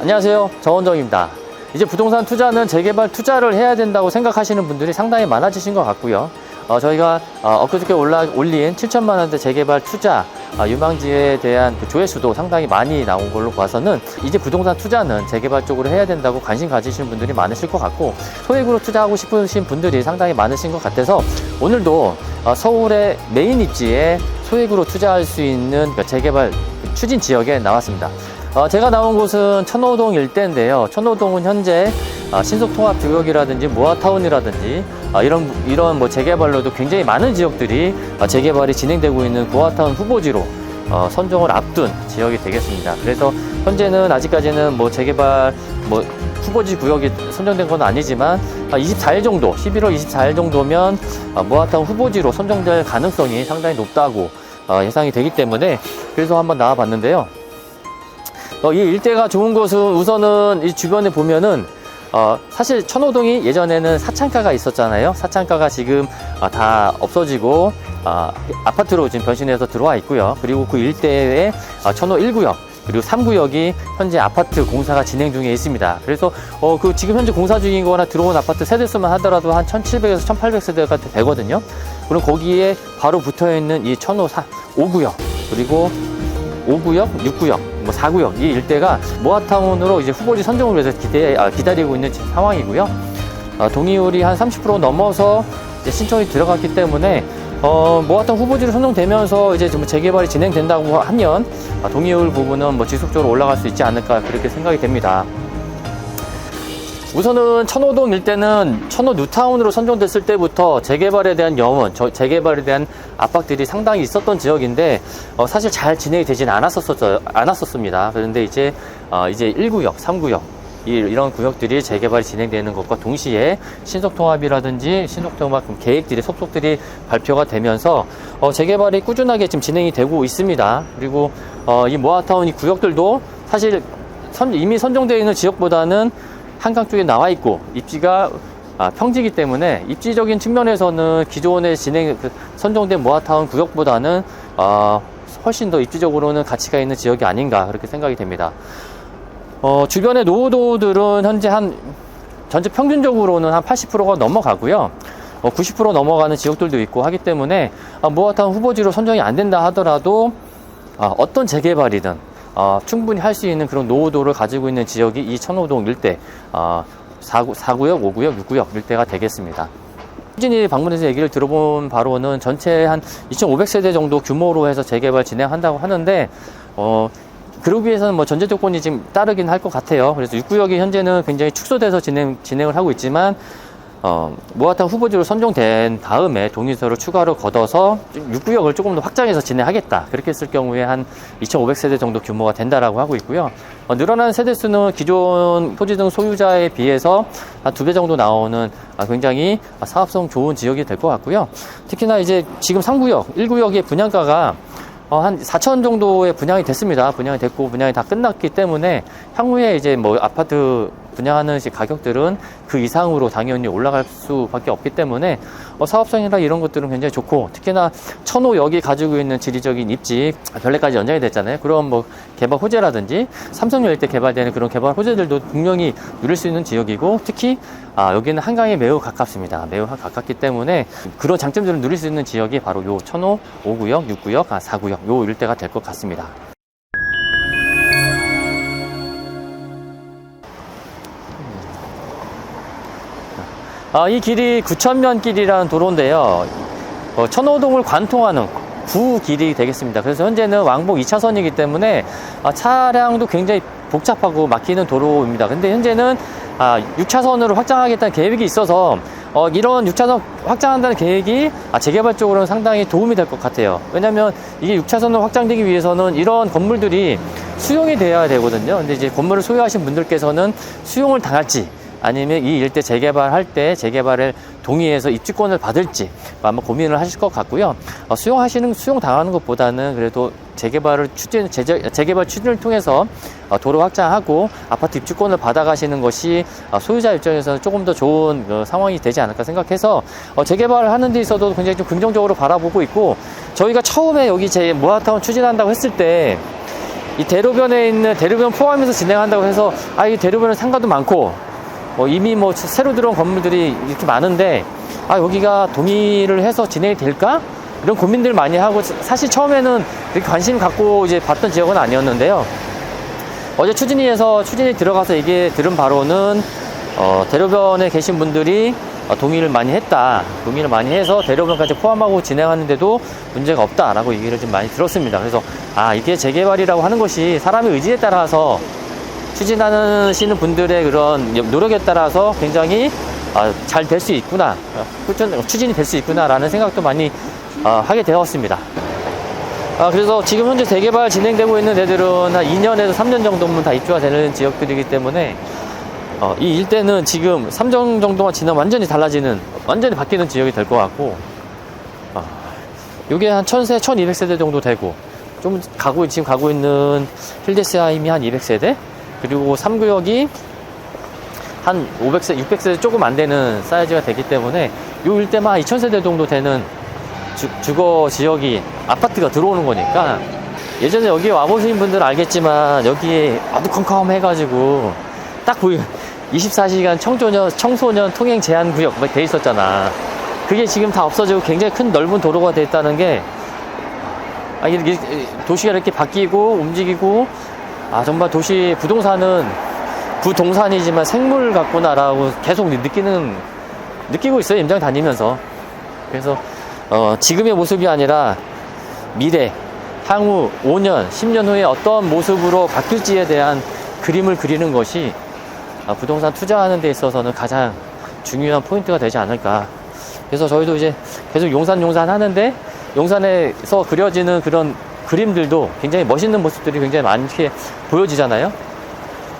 안녕하세요. 정원정입니다. 이제 부동산 투자는 재개발 투자를 해야 된다고 생각하시는 분들이 상당히 많아지신 것 같고요. 어, 저희가 어, 엊그저께 올라, 올린 7천만 원대 재개발 투자 어, 유망지에 대한 그 조회수도 상당히 많이 나온 걸로 봐서는 이제 부동산 투자는 재개발 쪽으로 해야 된다고 관심 가지시는 분들이 많으실 것 같고 소액으로 투자하고 싶으신 분들이 상당히 많으신 것 같아서 오늘도 어, 서울의 메인 입지에 소액으로 투자할 수 있는 그 재개발 추진 지역에 나왔습니다. 어, 제가 나온 곳은 천호동 일대인데요. 천호동은 현재 어, 신속통합구역이라든지 모아타운이라든지 어, 이런 이런 뭐 재개발로도 굉장히 많은 지역들이 어, 재개발이 진행되고 있는 모아타운 후보지로 어, 선정을 앞둔 지역이 되겠습니다. 그래서 현재는 아직까지는 뭐 재개발 뭐 후보지 구역이 선정된 건 아니지만 24일 정도, 11월 24일 정도면 어, 모아타운 후보지로 선정될 가능성이 상당히 높다고 어, 예상이 되기 때문에 그래서 한번 나와봤는데요. 어, 이 일대가 좋은 곳은 우선은 이 주변에 보면은 어, 사실 천호동이 예전에는 사창가가 있었잖아요. 사창가가 지금 어, 다 없어지고 어, 아파트로 지금 변신해서 들어와 있고요. 그리고 그 일대에 어, 천호 1구역 그리고 3구역이 현재 아파트 공사가 진행 중에 있습니다. 그래서 어, 그 지금 현재 공사 중인 거나 들어온 아파트 세대 수만 하더라도 한 1700에서 1800세대가 되거든요. 그럼 거기에 바로 붙어 있는 이 천호 4, 5구역 그리고 5구역, 6구역, 뭐 4구역 이 일대가 모아타운으로 이제 후보지 선정을 위해서 기대, 아, 기다리고 있는 상황이고요. 어, 동의율이 한 30% 넘어서 이제 신청이 들어갔기 때문에 어, 모아타운 후보지로 선정되면서 이제 좀 재개발이 진행된다고 하면 아, 동의율 부분은 뭐 지속적으로 올라갈 수 있지 않을까 그렇게 생각이 됩니다. 우선은 천호동 일대는 천호 뉴타운으로 선정됐을 때부터 재개발에 대한 염원, 저- 재개발에 대한 압박들이 상당히 있었던 지역인데 어, 사실 잘 진행이 되진 않았었, 않았었습니다. 그런데 이제 어, 이제 1구역, 3구역 이, 이런 구역들이 재개발이 진행되는 것과 동시에 신속통합이라든지 신속통합 계획들이 속속들이 발표가 되면서 어, 재개발이 꾸준하게 지금 진행이 되고 있습니다. 그리고 어, 이 모아타운 이 구역들도 사실 선- 이미 선정되어 있는 지역보다는 한강 쪽에 나와 있고 입지가 아, 평지이기 때문에 입지적인 측면에서는 기존에 진행 그 선정된 모아타운 구역보다는 어, 훨씬 더 입지적으로는 가치가 있는 지역이 아닌가 그렇게 생각이 됩니다. 어, 주변의 노후도들은 현재 한 전체 평균적으로는 한 80%가 넘어가고요. 어, 90% 넘어가는 지역들도 있고 하기 때문에 아, 모아타운 후보지로 선정이 안 된다 하더라도 아, 어떤 재개발이든 어, 충분히 할 수 있는 그런 노후도를 가지고 있는 지역이 이 천호동 일대 어, 4구, 4구역, 5구역, 6구역 일대가 되겠습니다. 후진이 방문해서 얘기를 들어본 바로는 전체 한 2,500세대 정도 규모로 해서 재개발 진행한다고 하는데 어, 그러기 위해서는 뭐 전제 조건이 지금 따르긴 할 것 같아요. 그래서 6구역이 현재는 굉장히 축소돼서 진행, 진행을 하고 있지만 어, 모아탄 후보지로 선정된 다음에 동의서를 추가로 걷어서 6구역을 조금 더 확장해서 진행하겠다. 그렇게 했을 경우에 한 2,500세대 정도 규모가 된다라고 하고 있고요. 어, 늘어나는 세대 수는 기존 토지 등 소유자에 비해서 한 두 배 정도 나오는 아, 굉장히 사업성 좋은 지역이 될 것 같고요. 특히나 이제 지금 3구역, 1구역의 분양가가 어, 한 4천 정도의 분양이 됐습니다. 분양이 됐고 분양이 다 끝났기 때문에 향후에 이제 뭐 아파트 분양하는 시 가격들은 그 이상으로 당연히 올라갈 수밖에 없기 때문에 어, 사업성이나 이런 것들은 굉장히 좋고 특히나 천호 역이 가지고 있는 지리적인 입지 별내까지 연장이 됐잖아요. 그런 뭐 개발 호재라든지 삼성역 일대 개발되는 그런 개발 호재들도 분명히 누릴 수 있는 지역이고 특히 아, 여기는 한강에 매우 가깝습니다. 매우 가깝기 때문에 그런 장점들을 누릴 수 있는 지역이 바로 요 천호 5구역, 6구역, 아, 4구역 요 일대가 될 것 같습니다. 아, 이 길이 구천면 길이라는 도로인데요. 어, 천호동을 관통하는 구 길이 되겠습니다. 그래서 현재는 왕복 2차선이기 때문에 아, 차량도 굉장히 복잡하고 막히는 도로입니다. 근데 현재는 아, 6차선으로 확장하겠다는 계획이 있어서 어, 이런 6차선 확장한다는 계획이 아, 재개발 쪽으로는 상당히 도움이 될 것 같아요. 왜냐하면 이게 6차선으로 확장되기 위해서는 이런 건물들이 수용이 돼야 되거든요. 근데 이제 건물을 소유하신 분들께서는 수용을 당할지 아니면 이 일대 재개발할 때 재개발을 동의해서 입주권을 받을지 아마 고민을 하실 것 같고요. 어, 수용하시는 수용 당하는 것보다는 그래도 재개발을 추진 재개, 재개발 추진을 통해서 어, 도로 확장하고 아파트 입주권을 받아가시는 것이 어, 소유자 입장에서는 조금 더 좋은 그 상황이 되지 않을까 생각해서 어, 재개발을 하는 데 있어도 굉장히 좀 긍정적으로 바라보고 있고 저희가 처음에 여기 제 모아타운 추진한다고 했을 때 이 대로변에 있는 대로변 포함해서 진행한다고 해서 아 이 대로변은 상가도 많고 뭐 이미 뭐 새로 들어온 건물들이 이렇게 많은데 아 여기가 동의를 해서 진행이 될까 이런 고민들 많이 하고 사실 처음에는 이렇게 관심 갖고 이제 봤던 지역은 아니었는데요 어제 추진위에서 추진이 들어가서 얘기 들은 바로는 어, 대로변에 계신 분들이 어, 동의를 많이 했다. 동의를 많이 해서 대로변까지 포함하고 진행하는데도 문제가 없다라고 얘기를 좀 많이 들었습니다. 그래서 아 이게 재개발이라고 하는 것이 사람의 의지에 따라서 추진하시는 분들의 그런 노력에 따라서 굉장히 아, 잘 될 수 있구나, 어, 추진- 추진이 될 수 있구나라는 생각도 많이 어, 하게 되었습니다. 아, 그래서 지금 현재 재개발 진행되고 있는 데들은 한 2년에서 3년 정도면 다 입주가 되는 지역들이기 때문에 어, 이 일대는 지금 3년 정도만 지나면 완전히 달라지는, 완전히 바뀌는 지역이 될 것 같고, 아, 이게 한 1000세, 1200세대 정도 되고, 좀 가고, 지금 가고 있는 힐데스하임이 한 200세대, 그리고 3구역이 한 500세, 600세대 조금 안 되는 사이즈가 되기 때문에, 요 일대만 한 2000세대 정도 되는 주, 주거 지역이 아파트가 들어오는 거니까, 예전에 여기 와보신 분들은 알겠지만, 여기에 아두컴컴 해가지고, 딱 보이 24시간 청소년, 청소년 통행 제한 구역 뭐돼 있었잖아. 그게 지금 다 없어지고 굉장히 큰 넓은 도로가 돼 있다는 게, 아, 도시가 이렇게 바뀌고 움직이고, 아, 정말 도시 부동산은 부동산이지만 생물 같구나라고 계속 느끼는, 느끼고 있어요. 임장 다니면서. 그래서, 어, 지금의 모습이 아니라 미래, 향후 5년, 10년 후에 어떤 모습으로 바뀔지에 대한 그림을 그리는 것이 아, 부동산 투자하는 데 있어서는 가장 중요한 포인트가 되지 않을까. 그래서 저희도 이제 계속 용산 용산 하는데 용산에서 그려지는 그런 그림들도 굉장히 멋있는 모습들이 굉장히 많게 보여지잖아요.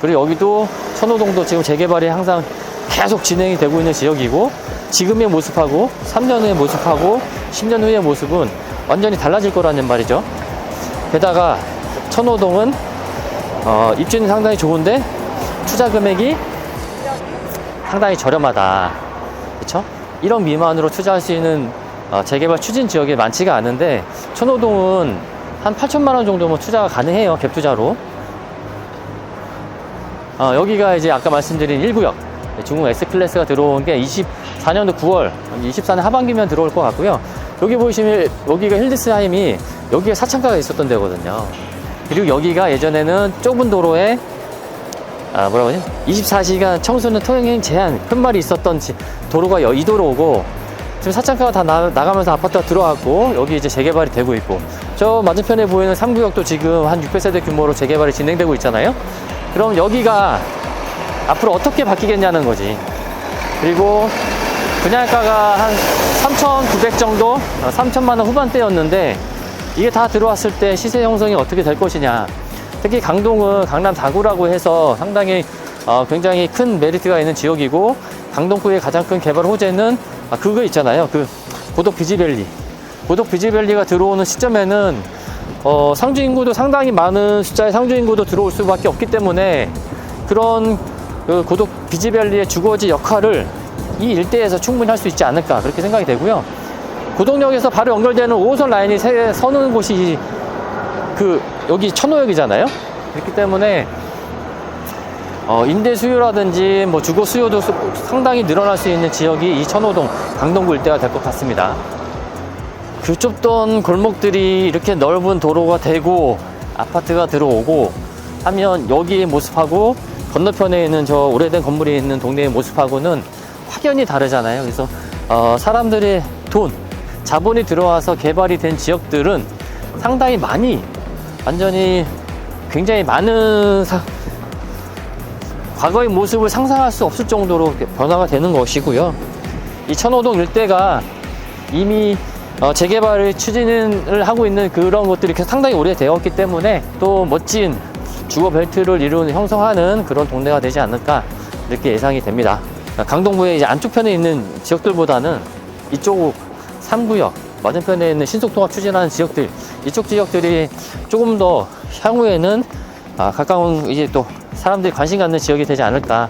그리고 여기도 천호동도 지금 재개발이 항상 계속 진행이 되고 있는 지역이고 지금의 모습하고 3년 후의 모습하고 10년 후의 모습은 완전히 달라질 거라는 말이죠. 게다가 천호동은 어, 입주는 상당히 좋은데 투자 금액이 상당히 저렴하다. 그쵸? 1억 미만으로 투자할 수 있는 어, 재개발 추진 지역이 많지가 않은데 천호동은 한 8천만 원 정도면 투자가 가능해요. 갭 투자로. 어, 여기가 이제 아까 말씀드린 1구역 중국 S클래스가 들어온 게 24년도 9월 24년 하반기면 들어올 것 같고요. 여기 보시면 여기가 힐드스하임이 여기에 사창가가 있었던 데거든요. 그리고 여기가 예전에는 좁은 도로에 아 뭐라고 하지? 24시간 청소년 통행 제한 큰 말이 있었던 지- 도로가 여- 이 도로고 지금 사창가가 다 나, 나가면서 아파트가 들어왔고 여기 이제 재개발이 되고 있고 저 맞은편에 보이는 3구역도 지금 한 600세대 규모로 재개발이 진행되고 있잖아요. 그럼 여기가 앞으로 어떻게 바뀌겠냐는 거지. 그리고 분양가가 한 3,900 정도, 어, 3천만 원 후반대였는데 이게 다 들어왔을 때 시세 형성이 어떻게 될 것이냐. 특히 강동은 강남 4구라고 해서 상당히 어, 굉장히 큰 메리트가 있는 지역이고 강동구의 가장 큰 개발 호재는 아, 그거 있잖아요. 그 고덕 비지밸리. 고덕 비지밸리가 들어오는 시점에는 어, 상주 인구도 상당히 많은 숫자의 상주 인구도 들어올 수밖에 없기 때문에 그런 그 고덕 비지밸리의 주거지 역할을 이 일대에서 충분히 할 수 있지 않을까 그렇게 생각이 되고요. 고덕역에서 바로 연결되는 5호선 라인이 세- 서는 곳이 그 여기 천호역이잖아요. 그렇기 때문에 어, 임대 수요라든지 뭐 주거 수요도 수- 상당히 늘어날 수 있는 지역이 이 천호동 강동구 일대가 될 것 같습니다. 그 좁던 골목들이 이렇게 넓은 도로가 되고 아파트가 들어오고 하면 여기의 모습하고 건너편에 있는 저 오래된 건물이 있는 동네의 모습하고는 확연히 다르잖아요. 그래서 어, 사람들의 돈, 자본이 들어와서 개발이 된 지역들은 상당히 많이 완전히 굉장히 많은 사- 과거의 모습을 상상할 수 없을 정도로 변화가 되는 것이고요. 이 천호동 일대가 이미 어, 재개발을 추진을 하고 있는 그런 것들이 상당히 오래되었기 때문에 또 멋진 주거 벨트를 이루는 형성하는 그런 동네가 되지 않을까 이렇게 예상이 됩니다. 강동구의 이제 안쪽 편에 있는 지역들보다는 이쪽 3구역 맞은편에 있는 신속통합 추진하는 지역들 이쪽 지역들이 조금 더 향후에는 아, 가까운 이제 또 사람들이 관심 갖는 지역이 되지 않을까